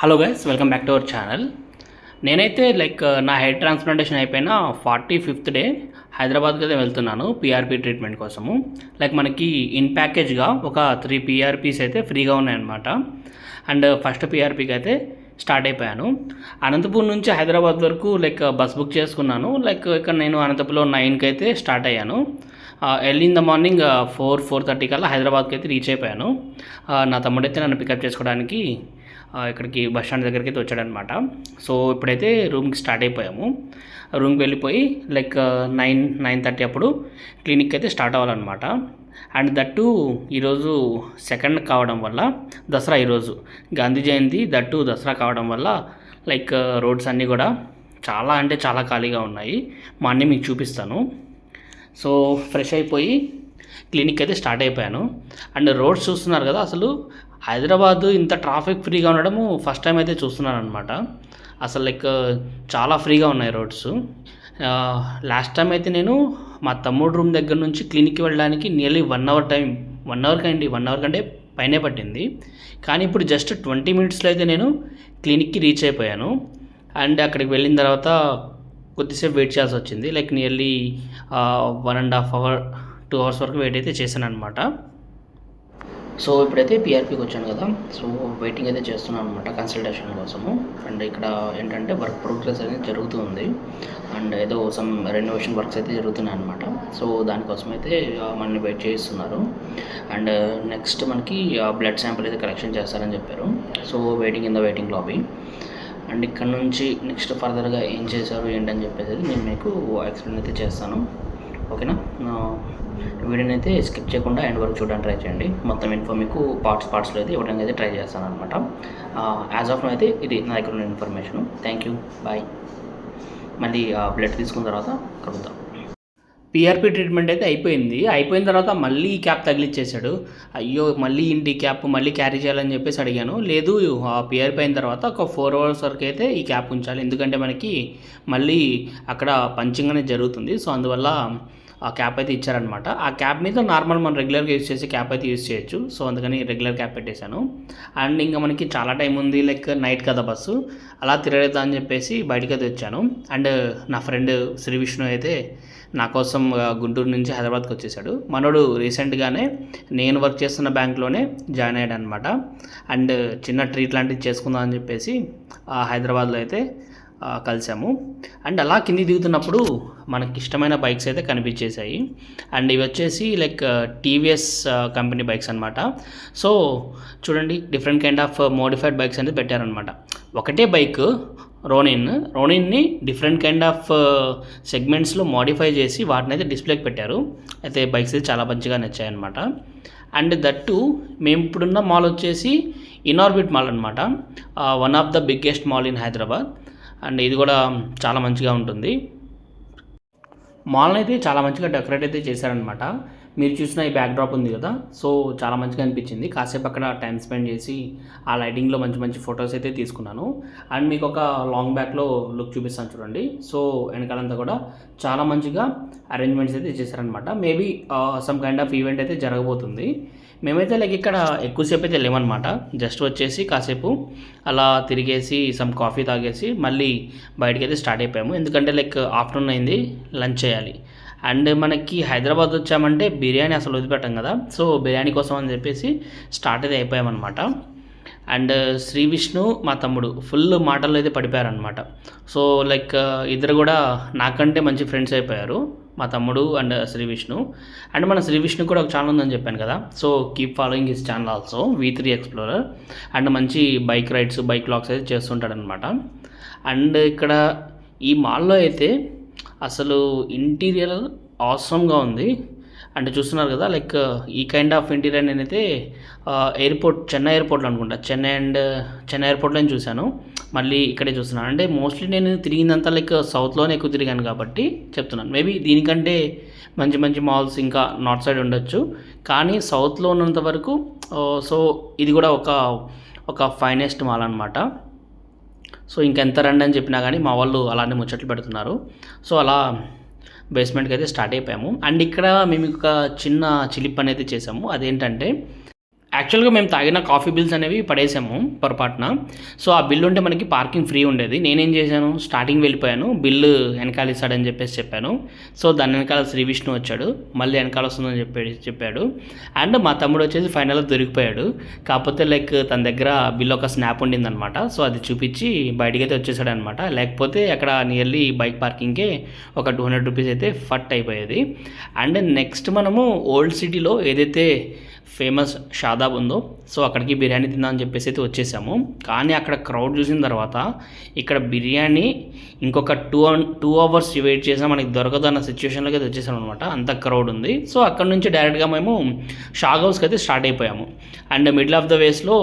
Hello guys welcome back to our channel నేనైతే like నా hair transplantation అయిపోయిన forty fifth day హైదరాబాద్కి అయితే వెళ్తున్నాను పీఆర్పీ ట్రీట్మెంట్ కోసము. లైక్ మనకి ఇన్ ప్యాకేజ్గా ఒక త్రీ పీఆర్పీస్ అయితే ఫ్రీగా ఉన్నాయన్నమాట. అండ్ ఫస్ట్ పీఆర్పీకి అయితే స్టార్ట్ అయిపోయాను. అనంతపూర్ నుంచి హైదరాబాద్ వరకు లైక్ బస్ బుక్ చేసుకున్నాను. లైక్ ఇక్కడ నేను అనంతపూర్లో నైన్కి అయితే స్టార్ట్ అయ్యాను. Early in the morning four four thirty కల్లా హైదరాబాద్కి అయితే రీచ్ అయిపోయాను నా తమ్ముడైతే నన్ను పికప్ చేసుకోవడానికి ఇక్కడికి బస్ స్టాండ్ దగ్గరికి అయితే వచ్చాడనమాట సో ఇప్పుడైతే రూమ్కి స్టార్ట్ అయిపోయాము. రూమ్కి వెళ్ళిపోయి లైక్ నైన్ నైన్ థర్టీ అప్పుడు క్లినిక్ అయితే స్టార్ట్ అవ్వాలన్నమాట. అండ్ దట్టు ఈరోజు సెకండ్ కావడం వల్ల దసరా ఈరోజు గాంధీ జయంతి దట్టు దసరా కావడం వల్ల లైక్ రోడ్స్ అన్నీ కూడా చాలా అంటే చాలా ఖాళీగా ఉన్నాయి. మా అన్నీ మీకు చూపిస్తాను. సో ఫ్రెష్ అయిపోయి క్లినిక్ అయితే స్టార్ట్ అయిపోయాను. అండ్ రోడ్స్ చూస్తున్నారు కదా అసలు హైదరాబాద్ ఇంత ట్రాఫిక్ ఫ్రీగా ఉండడము ఫస్ట్ టైం అయితే చూస్తున్నాను అనమాట అసలు లైక్ చాలా ఫ్రీగా ఉన్నాయి రోడ్స్. లాస్ట్ టైం అయితే నేను మా తమ్ముడు రూమ్ దగ్గర నుంచి క్లినిక్కి వెళ్ళడానికి nearly one hour time one hour కండి వన్ అవర్ కంటే పైనే పట్టింది. కానీ ఇప్పుడు జస్ట్ ట్వంటీ మినిట్స్లో అయితే నేను క్లినిక్కి రీచ్ అయిపోయాను. అండ్ అక్కడికి వెళ్ళిన తర్వాత కొద్దిసేపు వెయిట్ చేయాల్సి వచ్చింది like nearly one and half hour two hours వరకు వెయిట్ అయితే చేశాను అనమాట సో ఇప్పుడైతే పీఆర్పీకి వచ్చాను కదా. సో వెయిటింగ్ అయితే చేస్తున్నాను అనమాట కన్సల్టేషన్ కోసము. అండ్ ఇక్కడ ఏంటంటే వర్క్ ప్రోగ్రెస్ అనేది జరుగుతుంది. అండ్ ఏదో సమ్ రెనోవేషన్ వర్క్స్ అయితే జరుగుతున్నాయి అనమాట సో దానికోసం అయితే మనల్ని వెయిట్ చేయిస్తున్నారు. అండ్ నెక్స్ట్ మనకి బ్లడ్ శాంపిల్ అయితే కలెక్షన్ చేస్తారని చెప్పారు. So waiting in the waiting lobby and ఇక్కడ నుంచి నెక్స్ట్ ఫర్దర్గా ఏం చేశారు ఏంటని చెప్పేసి నేను మీకు ఎక్స్ప్లెయిన్ అయితే చేస్తాను. ఓకేనా? వీడియోని అయితే స్కిప్ చేయకుండా ఎండ్ వరకు చూడడానికి ట్రై చేయండి. మొత్తం ఇన్ఫో మీకు పార్ట్స్ పార్ట్స్లో అయితే ఇవ్వడానికి అయితే ట్రై చేస్తాను అనమాట యాజ్ ఆఫ్ అయితే ఇది నా దగ్గర ఉన్న ఇన్ఫర్మేషన్ థ్యాంక్ యూ బాయ్ మళ్ళీ బ్లడ్ తీసుకున్న తర్వాత కలుద్దాం. పిఆర్పి ట్రీట్మెంట్ అయితే అయిపోయింది. అయిపోయిన తర్వాత మళ్ళీ ఈ క్యాప్ తగిలిచ్చేసాడు అయ్యో మళ్ళీ ఇంటి క్యాప్ మళ్ళీ క్యారీ చేయాలని చెప్పేసి అడిగాను. లేదు పిఆర్పి అయిన తర్వాత ఒక ఫోర్ అవర్స్ వరకు అయితే ఈ క్యాప్ ఉంచాలి. ఎందుకంటే మనకి మళ్ళీ అక్కడ పంచింగ్ అనేది జరుగుతుంది. సో అందువల్ల ఆ క్యాప్ అయితే ఇచ్చారనమాట ఆ క్యాప్ మీద నార్మల్ మనం రెగ్యులర్గా యూస్ చేసే క్యాప్ అయితే యూస్ చేయొచ్చు. సో అందుకని రెగ్యులర్ క్యాప్ పెట్టేశాను. అండ్ ఇంకా మనకి చాలా టైం ఉంది లైక్ నైట్ కదా బస్సు. అలా తిరగేద్దాం అని చెప్పేసి బయటకు అయితే వచ్చాను అండ్ నా ఫ్రెండ్ శ్రీ విష్ణు అయితే నా కోసం గుంటూరు నుంచి హైదరాబాద్కి వచ్చేసాడు. మనోడు రీసెంట్గానే నేను వర్క్ చేస్తున్న బ్యాంక్లోనే జాయిన్ అయ్యాడు అనమాట అండ్ చిన్న ట్రీట్ లాంటిది చేసుకుందాం అని చెప్పేసి హైదరాబాద్లో అయితే కలిసాము. అండ్ అలా కింది దిగుతున్నప్పుడు మనకి ఇష్టమైన బైక్స్ అయితే కనిపించేశాయి. అండ్ ఇవి వచ్చేసి లైక్ టీవీఎస్ కంపెనీ బైక్స్ అనమాట సో చూడండి different kind of modified bikes అనేది పెట్టారనమాట ఒకటే బైక్ రోనిన్. రోనిన్ని డిఫరెంట్ కైండ్ ఆఫ్ సెగ్మెంట్స్లో మోడిఫై చేసి వాటిని అయితే డిస్ప్లేకి పెట్టారు. అయితే బైక్స్ అయితే చాలా మంచిగా నచ్చాయన్నమాట అండ్ దట్టు మేము ఇప్పుడున్న మాల్ వచ్చేసి ఇనార్బిట్ మాల్ అనమాట one of the biggest mall in Hyderabad. And ఇది కూడా చాలా మంచిగా ఉంటుంది. మాల్ని అయితే చాలా మంచిగా డెకరేట్ అయితే చేశారనమాట మీరు చూసిన ఈ బ్యాక్ డ్రాప్ ఉంది కదా సో చాలా మంచిగా అనిపించింది. కాసేపు అక్కడ టైం స్పెండ్ చేసి ఆ లైటింగ్లో మంచి మంచి ఫొటోస్ అయితే తీసుకున్నాను. అండ్ మీకు ఒక లాంగ్ బ్యాక్లో లుక్ చూపిస్తాను చూడండి. సో వెనకాలంతా కూడా చాలా మంచిగా అరేంజ్మెంట్స్ అయితే చేశారనమాట maybe some kind of event అయితే జరగబోతుంది. మేమైతే లైక్ ఇక్కడ ఎక్కువసేపు అయితే లేవన్నమాట జస్ట్ వచ్చేసి కాసేపు అలా తిరిగేసి సమ్ కాఫీ తాగేసి మళ్ళీ బయటకి అయితే స్టార్ట్ అయిపోయాము. ఎందుకంటే లైక్ ఆఫ్టర్నూన్ అయింది లంచ్ చేయాలి. అండ్ మనకి హైదరాబాద్ వచ్చామంటే బిర్యానీ అసలు వదిలిపెట్టాం కదా. సో బిర్యానీ కోసం అని చెప్పేసి స్టార్ట్ అయితే అయిపోయామన్నమాట. అండ్ శ్రీ విష్ణు మా తమ్ముడు ఫుల్ మాటల్లో అయితే పడిపోయారనమాట సో లైక్ ఇద్దరు కూడా నాకంటే మంచి ఫ్రెండ్స్ అయిపోయారు. మా తమ్ముడు అండ్ శ్రీ విష్ణు. అండ్ మన శ్రీ విష్ణు కూడా ఒక ఛానల్ ఉందని చెప్పాను కదా. So keep following his channel also V three explorer and మంచి బైక్ రైడ్స్ బైక్ లాక్స్ అయితే చేస్తుంటాడనమాట అండ్ ఇక్కడ ఈ మాల్లో అయితే అసలు ఇంటీరియర్ ఆసమ్గా ఉంది. అంటే చూస్తున్నారు కదా లైక్ ఈ కైండ్ ఆఫ్ ఇంటీరియర్ నేనైతే ఎయిర్పోర్ట్ చెన్నై ఎయిర్పోర్ట్లో అనుకుంటా. చెన్నై అండ్ చెన్నై ఎయిర్పోర్ట్లోనే చూశాను. మళ్ళీ ఇక్కడే చూస్తున్నాను. అంటే మోస్ట్లీ నేను తిరిగిందంతా లైక్ సౌత్లోనే ఎక్కువ తిరిగాను కాబట్టి చెప్తున్నాను. మేబీ దీనికంటే మంచి మంచి మాల్స్ ఇంకా నార్త్ సైడ్ ఉండొచ్చు. కానీ సౌత్లో ఉన్నంత వరకు సో ఇది కూడా ఒక ఒక ఫైనెస్ట్ మాల్ అనమాట సో ఇంకెంత రండి అని చెప్పినా కానీ మా వాళ్ళు అలానే ముచ్చట్లు పెడుతున్నారు. సో అలా బేస్మెంట్కి అయితే స్టార్ట్ అయిపోయాము. అండ్ ఇక్కడ మేము ఒక చిన్న చిలిప్ అనేది చేసాము. అదేంటంటే యాక్చువల్గా మేము తాగిన కాఫీ బిల్స్ అనేవి పడేసాము పొరపాటున. సో ఆ బిల్ ఉంటే మనకి పార్కింగ్ ఫ్రీ ఉండేది. నేనేం చేశాను? స్టార్టింగ్ వెళ్ళిపోయాను. బిల్లు వెనకాల ఇస్తాడని చెప్పేసి చెప్పాను. సో దాని వెనకాల శ్రీ విష్ణు వచ్చాడు. మళ్ళీ వెనకాల వస్తుందని చెప్పి చెప్పాడు. అండ్ మా తమ్ముడు వచ్చేసి ఫైనల్గా దొరికిపోయాడు. కాకపోతే లైక్ తన దగ్గర బిల్ ఒక స్నాప్ ఉండిందనమాట సో అది చూపించి బయటికి అయితే వచ్చేసాడు అనమాట లేకపోతే అక్కడ నియర్లీ బైక్ పార్కింగ్కే ఒక టూ హండ్రెడ్ రూపీస్ అయితే ఫట్ అయిపోయేది. అండ్ నెక్స్ట్ మనము ఓల్డ్ సిటీలో ఏదైతే ఫేమస్ షాదాబ్ ఉందో. సో అక్కడికి బిర్యానీ తిందామని చెప్పేసి అయితే వచ్చేసాము. కానీ అక్కడ క్రౌడ్ చూసిన తర్వాత ఇక్కడ బిర్యానీ ఇంకొక టూ టూ అవర్స్ వెయిట్ చేసాం మనకి దొరకదు అన్న సిచ్యువేషన్లోకి అయితే వచ్చేసాం అనమాట అంత క్రౌడ్ ఉంది. సో అక్కడ నుంచి డైరెక్ట్గా మేము షాగ్ హౌస్కి అయితే స్టార్ట్ అయిపోయాము. అండ్ మిడిల్ ఆఫ్ ద వేస్లో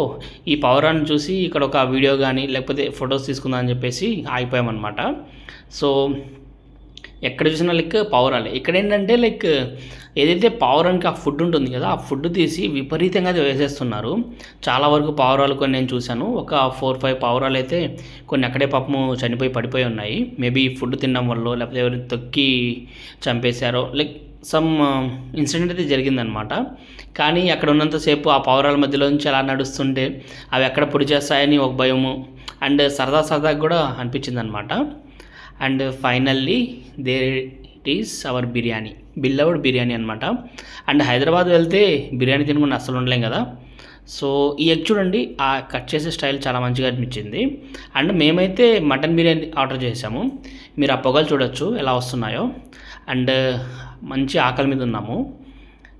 ఈ పవరాన్ని చూసి ఇక్కడ ఒక వీడియో కానీ లేకపోతే ఫొటోస్ తీసుకుందాం అని చెప్పేసి ఆగిపోయామన్నమాట సో ఎక్కడ చూసినా లైక్ పావురాలే ఇక్కడ ఏంటంటే లైక్ ఏదైతే పావురానికి ఆ ఫుడ్ ఉంటుంది కదా ఆ ఫుడ్ తీసి విపరీతంగా వేసేస్తున్నారు. చాలా వరకు పావురాలు కొన్ని నేను చూశాను. ఒక ఫోర్ ఫైవ్ పావురాలు అయితే కొన్ని అక్కడే పాపము చనిపోయి పడిపోయి ఉన్నాయి. మేబీ ఫుడ్ తినడం వల్ల లేకపోతే ఎవరిని తొక్కి చంపేశారో లైక్ సమ్ ఇన్సిడెంట్ అయితే జరిగిందనమాట కానీ అక్కడ ఉన్నంతసేపు ఆ పావురాల మధ్యలో నుంచి అలా నడుస్తుంటే అవి ఎక్కడ పొడి చేస్తాయని ఒక భయము అండ్ సరదా సరదాగా కూడా అనిపించింది అనమాట and finally they it is our biryani. బిల్లవుడ్ biryani అనమాట అండ్ హైదరాబాద్ వెళ్తే బిర్యానీ తినకుండా అస్సలు ఉండలేం కదా. సో ఈ ఎగ్ చూడండి ఆ కట్ చేసే స్టైల్ చాలా మంచిగా అనిపించింది. అండ్ మేమైతే మటన్ బిర్యానీ ఆర్డర్ చేసాము. మీరు ఆ పొగలు చూడొచ్చు ఎలా వస్తున్నాయో. అండ్ మంచి ఆకలి మీద ఉన్నాము.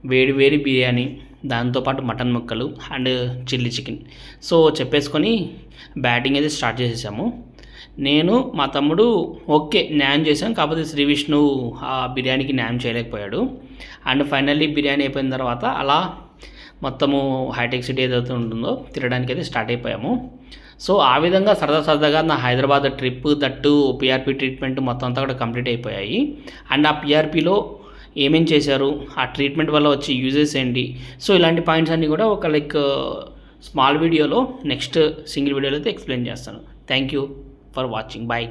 వేడి వేడి బిర్యానీ దాంతోపాటు మటన్ ముక్కలు అండ్ చిల్లీ చికెన్. సో చెప్పేసుకొని బ్యాటింగ్ అయితే స్టార్ట్ చేసేసాము. నేను మా తమ్ముడు ఓకే న్యాయం చేశాం. కాకపోతే శ్రీ విష్ణు ఆ బిర్యానీకి న్యాయం చేయలేకపోయాడు. అండ్ ఫైనల్లీ బిర్యానీ అయిపోయిన తర్వాత అలా మొత్తము హైటెక్ సిటీ ఏదైతే ఉంటుందో తిరగడానికి అయితే స్టార్ట్ అయిపోయాము. సో ఆ విధంగా సరదా సరదాగా నా Hyderabad trip that PRP treatment మొత్తం అంతా కూడా కంప్లీట్ అయిపోయాయి. అండ్ ఆ పిఆర్పిలో ఏమేం చేశారు? ఆ ట్రీట్మెంట్ వల్ల వచ్చే యూజెస్ ఏంటి? సో ఇలాంటి పాయింట్స్ అన్నీ కూడా ఒక లైక్ స్మాల్ వీడియోలో నెక్స్ట్ సింగిల్ వీడియోలో అయితే ఎక్స్ప్లెయిన్ చేస్తాను. Thank you. For watching bye